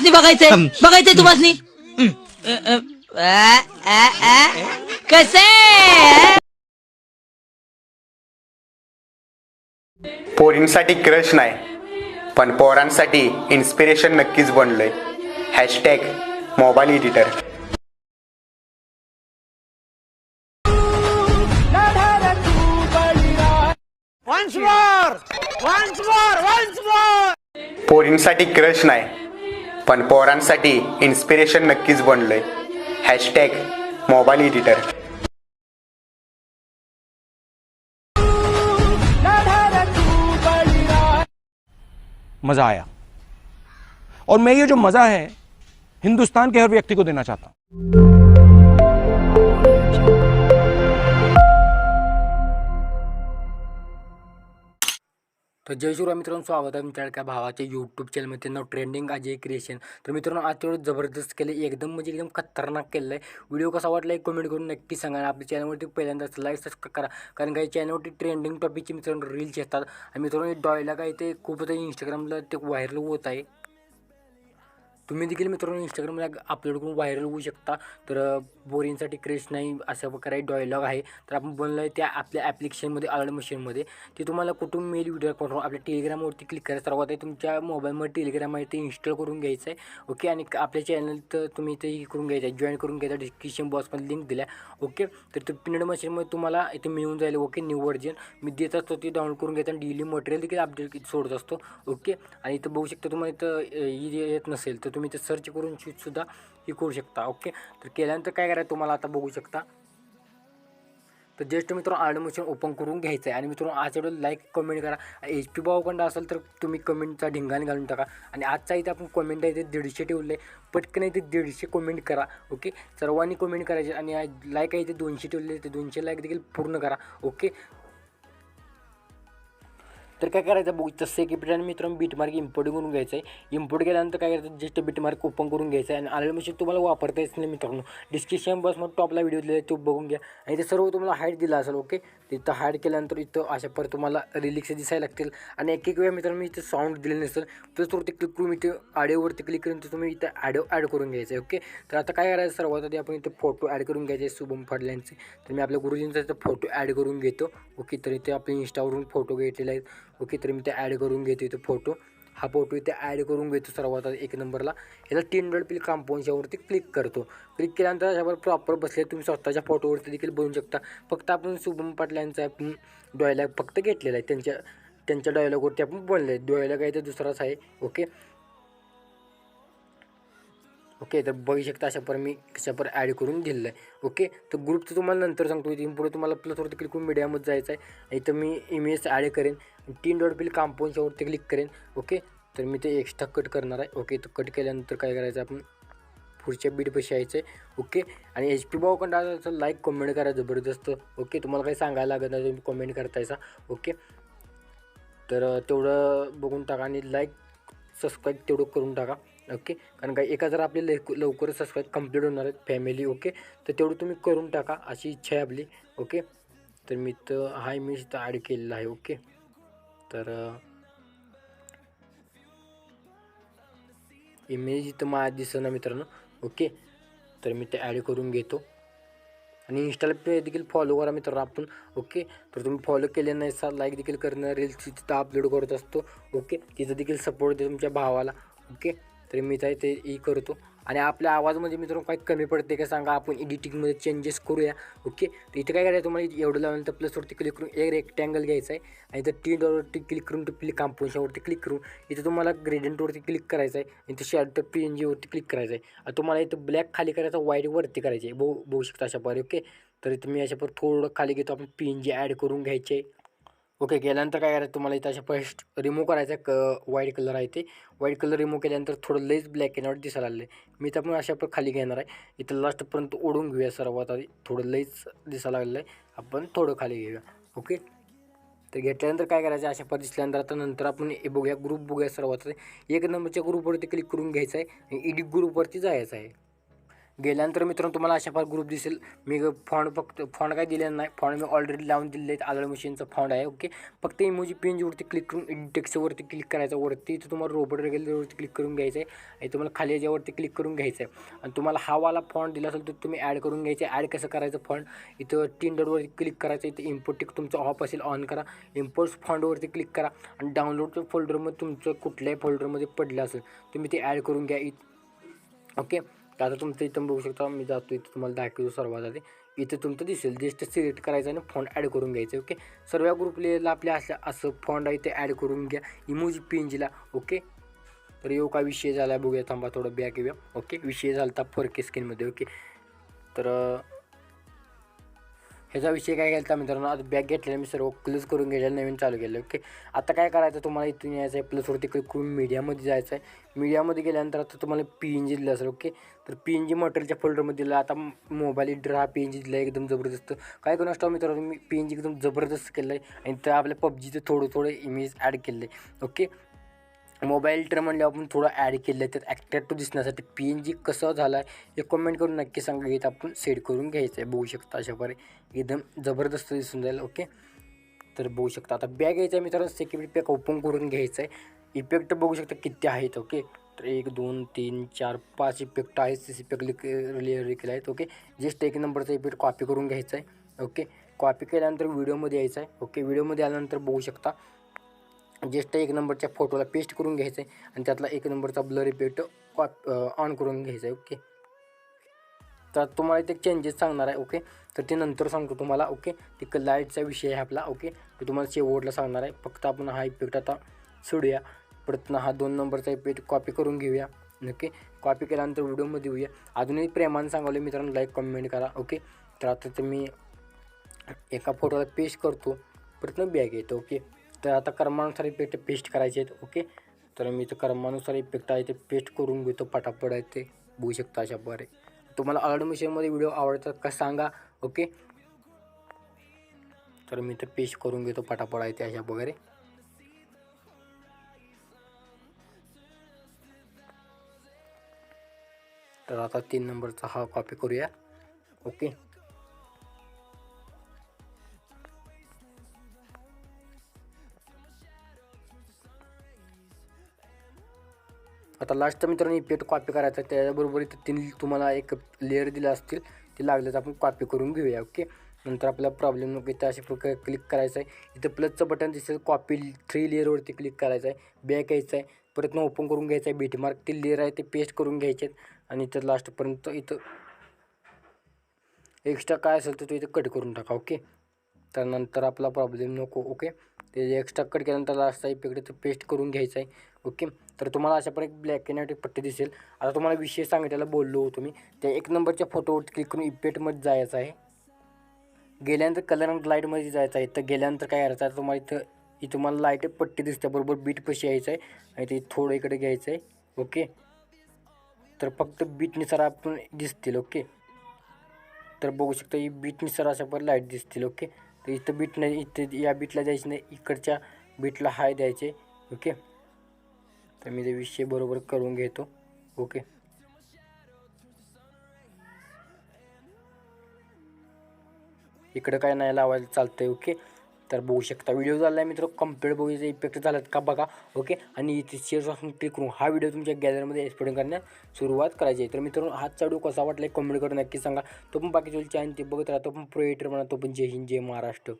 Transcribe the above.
तुम्हासनी बघायचंय. बघायचंय तुम्हासनी कसे? पोरींसाठी क्रश नाही पण पोरांसाठी इन्स्पिरेशन नक्कीच बनलोय. हॅशटॅग मोबाईल एडिटर पोरींसाठी क्रश नाही पण पोरांसाठी इन्स्पिरेशन नक्कीच बनलोय. हॅशटॅग मोबाईल एडिटर मज़ा आया। और मैं ये जो मज़ा है, हिंदुस्तान के हर व्यक्ति को देना चाहता हूँ। तर जय शिवराय मित्रांनो स्वागत आहे तुमच्या एका भावाच्या यूट्यूब चॅनलमध्ये नाव ट्रेंडिंग अजय क्रिएशन तर मित्रांनो आज तेवढं जबरदस्त केलं एकदम म्हणजे एकदम खतरनाक केलं आहे व्हिडिओ कसा वाटला एक कमेंट करून नक्की सांगा आणि आपल्या चॅनलवरती पहिल्यांदाच लाईक सबस्क्राईब करा. कारण काही चॅनलवरती ट्रेंडिंग टॉपिकचे मित्रांनो रील्स येतात. आणि मित्रांनो डॉयला काय ते खूप आता इंस्टाग्रामला ते व्हायरल होत आहे. तुम्ही देखील मित्रांनो इंस्टाग्रामला अपलोड करून व्हायरल होऊ शकता. तर बोरिंगसाठी क्रेश नाही असं प्रकारे डायलॉग आहे. तर आपण बनलं आहे त्या आपल्या ॲप्लिकेशनमध्ये अलर्ट मशीनमध्ये ते तुम्हाला कुठून मेल व्हिडिओ पाठवून आपल्या टेलिग्रामवरती क्लिक करायचं. सर्वात आहे तुमच्या मोबाईलमध्ये टेलिग्राम आहे ते इन्स्टॉल करून घ्यायचं आहे ओके आणि आपल्या चॅनल तर तुम्ही ते हे करून घ्यायचं आहे जॉईन करून घ्यायचं डिस्क्रिप्शन बॉक्समध्ये लिंक दिल्या. ओके तर ते पिनड मशीनमध्ये तुम्हाला इथे मिळून जाईल. ओके न्यू व्हर्जन मी देत असतो ते डाउनलोड करून घ्यायचं. आणि डेली मटेरियल देखील अपडेट सोडत असतो. ओके आणि इथं बघू शकता तुम्हाला इथं येत नसेल तर तुम्ही ते सर्च करून सुद्धा हे करू शकता ओके तर केल्यानंतर काय करायचं तुम्हाला आता बघू शकता. तर जस्ट मित्रांनो ॲडमिशन मशीन ओपन करून घ्यायचं आहे. आणि मित्रांनो आज एवढं लाईक कमेंट करा. एच पी भावखंड असेल तर तुम्ही कमेंटचा ढिंगाण घालून टाका. आणि आजचा इथे आपण कमेंट आहे ते दीडशे ठेवले पटकन इथे दीडशे कमेंट करा ओके सर्वांनी कमेंट करायचे. आणि लाईक आहे ते दोनशे ठेवले. ते दोनशे लाईक देखील पूर्ण करा ओके तर काय करायचं? बघू जसे की आणि मित्रांनो बीटमार्क इम्पोर्ट करून घ्यायचं आहे. इम्पोर्ट केल्यानंतर काय करायचं? जस्ट बीटमार्क ओपन करून घ्यायचं आहे. आणि आलेलं मशीन तुम्हाला वापरता येत नाही मित्रांनो. डिस्क्रिप्शन बॉक्समध्ये टॉपला व्हिडिओ दिले तो बघून घ्या. आणि ते सर्व तुम्हाला हाईट दिला असेल ओके तिथं हाईड केल्यानंतर इथं अशा परत तुम्हाला रिलिक्स दिसायला लागतील. आणि एक एक वेळा मित्रांनो मी इथं साऊंड दिले नसेल तर ते क्लिक करून इथे ऑडिओवरती क्लिक करून तुम्ही इथं ऑडिओ ॲड करून घ्यायचं आहे ओके तर आता काय करायचं? सर्वात आधी आपण इथं फोटो ॲड करून घ्यायचे शुभम फडल्यांचे. तर मी आपल्या गुरुजींचा इथं फोटो ॲड करून घेतो ओके तर इथे आपल्या इंस्टावरून फोटो घेतलेले आहेत ओके तर मी ते ॲड करून घेतो इथं फोटो हा फोटो इथे ॲड करून घेतो सर्वात एक नंबरला याला तीन डॉट पिल कांपाऊंडच्यावरती क्लिक करतो. क्लिक केल्यानंतर अशावर प्रॉपर बसले तुम्ही स्वतःच्या फोटोवरती देखील बनवू शकता. फक्त आपण शुभम पाटलांचा आपण डॉयलॉग फक्त घेतलेला आहे. त्यांच्या त्यांच्या डॉयलॉगवरती आपण बोलले डॉयलॉग आहे तर दुसराच आहे. Okay okay? तर बघू शकता अशा पर मी कशापर ॲड करून दिलेलं आहे ओके? तर ग्रुपचं तुम्हाला नंतर सांगतो इथून पुढे तुम्हाला प्लसवरती क्लिक करून मीडियामध्ये जायचं आहे इथं मी इमेज ॲड करेन तीन डॉट बिल कांपाऊंडच्यावरती क्लिक करेन ओके? तर मी ते एक्स्ट्रा कट करणार आहे ओके? तर कट केल्यानंतर काय करायचं आपण? पुढच्या बीटपाशी यायचं आहे ओके? आणि एच पी भाऊकडं लाईक कमेंट करा जबरदस्त ओके? तुम्हाला काही सांगायला लागत नाही तुम्ही कमेंट करतायचा ओके? तर तेवढं बघून टाका आणि लाईक सबस्क्राईब तेवढं करून टाका. ओके? कारण काय एका जर आपले लवकर लवकरच सबस्क्राईब कंप्लीट होणार आहेत फॅमिली ओके? तर तेवढं तुम्ही करून टाका अशी इच्छा आहे आपली ओके? तर मी तर हा इमेज इथं ॲड केलेला आहे ओके? तर इमेज इथं माझ्या दिसना मित्रांनो ओके? तर मी ते ॲड करून घेतो. आणि इंस्टाला पे देखील फॉलो करा मित्रांनो आपण ओके? तर तुम्ही फॉलो केले नाही सर लाईक देखील करणं रील्स तिथं अपलोड करत असतो ओके? तिथं देखील सपोर्ट दे तुमच्या भावाला ओके? तर मी काय ते ई करतो. आणि आपल्या आवाजमध्ये मित्रांनो काही कमी पडते का सांगा आपण एडिटिंगमध्ये चेंजेस करूया. ओके तर इथं काय करायचं तुम्हाला एवढं लावल्यानंतर प्लसवरती क्लिक करून एक रेक्टँगल घ्यायचा आहे. आणि इथं टी डॉलवरती क्लिक करून क्लिक कांपोशनवरती क्लिक करून इथं तुम्हाला ग्रेडियंटवरती क्लिक करायचं आहे. इथं शॅडो पी एन जीवरती क्लिक करायचं आहे. आणि तुम्हाला इथं ब्लॅक खाली करायचं व्हाईट वरती करायचे आहे. बघू बघू शकता अशा प्रकारे. ओके तर इथं मी अशा पर थोडं खाली घेतो. आपण पी एन जी ॲड करून घ्यायचे. आहे ओके गेल्यानंतर काय करायचं? तुम्हाला इथं अशा फर्स्ट रिमूव्ह करायचं आहे. क व्हाईट कलर आहे ते. व्हाईट कलर रिमूव्ह केल्यानंतर थोडं लेस ब्लॅक अँड व्हाईट दिसायला लागले मी तर पण अशा पण खाली घेणार आहे. इथं लास्टपर्यंत ओढून घेऊया सर्वात आधी. थोडं लेस दिसायला लागलं आहे आपण थोडं खाली घेऊया. ओके तर घेतल्यानंतर काय करायचं? अशा पर दिसल्यानंतर आता नंतर आपण हे बघूया. ग्रुप बघूया सर्वात एक नंबरच्या ग्रुपवरती क्लिक करून घ्यायचं आहे. आणि ग्रुपवरती जायचं आहे. गेल्यानंतर मित्रांनो तुम्हाला अशा फार ग्रुप दिसेल. मी फॉन्ड फक्त फॉन्ड काय दिलेला नाही फॉन्ड मी ऑलरेडी लावून दिले आहेत. आदळ मशीनचा फॉन्ड आहे ओके फक्त इमोजी पेंजवरती क्लिक करून इंडेक्सवरती क्लिक करायचं वरती इथं तुम्हाला रोबोट वगैरेवरती क्लिक करून घ्यायचं आहे आणि तुम्हाला खाली याच्यावरती क्लिक करून घ्यायचं आहे आणि तुम्हाला हा वाला फॉन्ट दिला असेल तर तुम्ही ॲड करून घ्यायचे ॲड कसं करायचं फॉन्ट इथं टिंडरवरती क्लिक करायचं इथं इम्पोर्ट टिक तुमचं ऑफ असेल ऑन करा. इम्पोर्ट्स फॉन्टवरती क्लिक करा. आणि डाउनलोडच्या फोल्डरमध्ये तुमचं कुठल्याही फोल्डरमध्ये पडलं असेल तुम्ही ते ॲड करून घ्या. इथ ओके तर आता तुमचं इथं बघू शकता मी जातो इथं तुम्हाला दाखवतो सर्वात आधी. इथं तुमचं दिसेल जेस्ट सिलेक्ट करायचं आणि फॉन्ट ॲड करून घ्यायचं ओके सर्व ग्रुप लिहिलेला आपल्या असं असं फॉन्ट आहे ते ॲड करून घ्या. इमोजी पेंजला ओके तर यो का विषय झाला आहे बघूया थांबा थोडं बॅक येऊया ओके विषय झाला होता फरके के ओके तर ह्याचा विषय काय घ्यायचा मित्रांनो? आता बॅग घेतलेला मी सर्व क्लोज करून घ्यायला नवीन चालू केलं ओके आता काय करायचं? तुम्हाला इथून यायचं आहे. प्लसवरती क्लिक करून मीडियामध्ये जायचं आहे. मीडियामध्ये गेल्यानंतर आता तुम्हाला पी एन जी दिलं असेल ओके तर पी एन जी मटेरियलच्या फोल्डरमध्ये दिलं आता मोबाईल इंटर हा पी एन जी दिला एकदम जबरदस्त. काय करू असतो मित्रांनो मी पी एन जी एकदम जबरदस्त केलं आहे आणि त्या आपल्या पबजीचं थोडं थोडं इमेज ॲड केलं आहे ओके मोबाईल टर म्हणले आपण थोडं ॲड केलं आहे त्यात ॲट्रॅक्टिव्ह दिसण्यासाठी पी एन जी कसं झालं आहे हे कमेंट करून नक्की सांगा. इथं आपण सेट करून घ्यायचं आहे बघू शकता अशा प्रकारे एकदम जबरदस्त दिसून जाईल ओके तर बघू शकता. आता बॅग घ्यायचं आहे मित्रांनो सेक्युरिटी पॅक ओपन करून घ्यायचं आहे इफेक्ट बघू शकता किती आहेत ओके तर एक दोन तीन चार पाच इफेक्ट आहेत. सी इफेक्ट रिलेअर केले आहेत ओके जस्ट एक नंबरचा इफेक्ट कॉपी करून घ्यायचा आहे ओके कॉपी केल्यानंतर व्हिडिओमध्ये यायचं आहे ओके व्हिडिओमध्ये आल्यानंतर बघू शकता ज्येष्ठ एक नंबरच्या फोटोला पेस्ट करून घ्यायचं आहे आणि त्यातला एक नंबरचा ब्लर इफेक्ट कॉप ऑन करून घ्यायचा आहे ओके? तर तुम्हाला इथे चेंजेस सांगणार आहे ओके? तर ते नंतर सांगतो तुम्हाला ओके? ते लाईटचा विषय आहे आपला ओके? ते तुम्हाला शेवटला सांगणार आहे. फक्त आपण हा इफेक्ट आता सोडूया. परत हा दोन नंबरचा इफेक्ट कॉपी करून घेऊया ओके? कॉपी केल्यानंतर व्हिडिओमध्ये येऊया. अजूनही प्रेमानं सांगवले मित्रांनो लाईक कमेंट करा ओके? तर आता ते मी एका फोटोला पेस्ट करतो. परत बॅग येतो ओके? तर आता कर्मानुसार इफेक्ट पेस्ट करायचे आहेत ओके तर मी तर कर्मानुसार इफेक्ट आहे ते पेस्ट करून घेतो पटापट आहे ते. बघू शकता अशा बरे तुम्हाला ऑर्डर व्हिडिओ आवडतात का सांगा ओके तर मी तर पेस्ट करून घेतो पटापट आहे ते अशा वगैरे तर आता तीन नंबरचा हा कॉपी करूया ओके आता लास्ट मित्रांनो पेट कॉपी करायचं आहे. त्याच्याबरोबर इथं तीन तुम्हाला एक लेअर दिले असतील ते लागले तर आपण कॉपी करून घेऊया ओके नंतर आपल्याला प्रॉब्लेम नको इथं अशा प्रकारे क्लिक करायचं आहे इथं प्लसचं बटन दिसेल कॉपी थ्री लेअरवरती क्लिक करायचं आहे बॅक यायचं आहे परत ओपन करून घ्यायचं आहे बीटमार्क ते लेअर आहे ते पेस्ट करून घ्यायचे आहेत आणि इथं लास्टपर्यंत इथं एक्स्ट्रा काय असेल तर तो इथं कट करून टाका ओके तर नंतर आपला प्रॉब्लेम नको ओके ते एक्स्ट्रा कट केल्यानंतर लास्टचा इकडे ते पेस्ट करून घ्यायचा आहे ओके तर तुम्हाला अशा एक ब्लॅक अँड व्हाईट पट्टी दिसेल. आता तुम्हाला विषय सांगितलेला बोललो होतो मी. त्या एक नंबरच्या फोटोवर क्लिक करून इफेक्टमध्ये जायचं आहे. गेल्यानंतर कलर अँड लाईटमध्ये जायचं आहे. तर गेल्यानंतर काय करायचं आहे? तुम्हाला इथं ही तुम्हाला लाइट पट्टी दिसते. बरोबर बीट पशी यायचं आहे आणि ते थोडं इकडे घ्यायचं आहे ओके तर फक्त बीटनुसार आपण दिसतील. ओके तर बघू शकता ही बीटनुसार अशा पण लाइट दिसतील. ओके तर इथं बीट नाही इथं या बीटला द्यायची नाही इकडच्या बीटला हाय द्यायचे ओके तर मी ते विषय बरोबर करून घेतो ओके इकडं काय नाही लावायला चालतंय ओके तर बघू शकता. व्हिडिओ झाला आहे मित्र कंप्लीट बघूचा इफेक्ट झालात का बघा. ओके आणि इथे शेअर ऑप्शन क्लिक करून हा व्हिडिओ तुमच्या गॅलरीमध्ये एक्सप्लेन करण्यास सुरुवात करायची आहे. तर मित्रांनो हाच व्हिडिओ कसा वाटला कमेंट करून नक्की सांगा. तो पण बाकी चॅनल ते बघत राहतो पण प्रोएटर म्हणा तो पण जय हिंद जय महाराष्ट्र.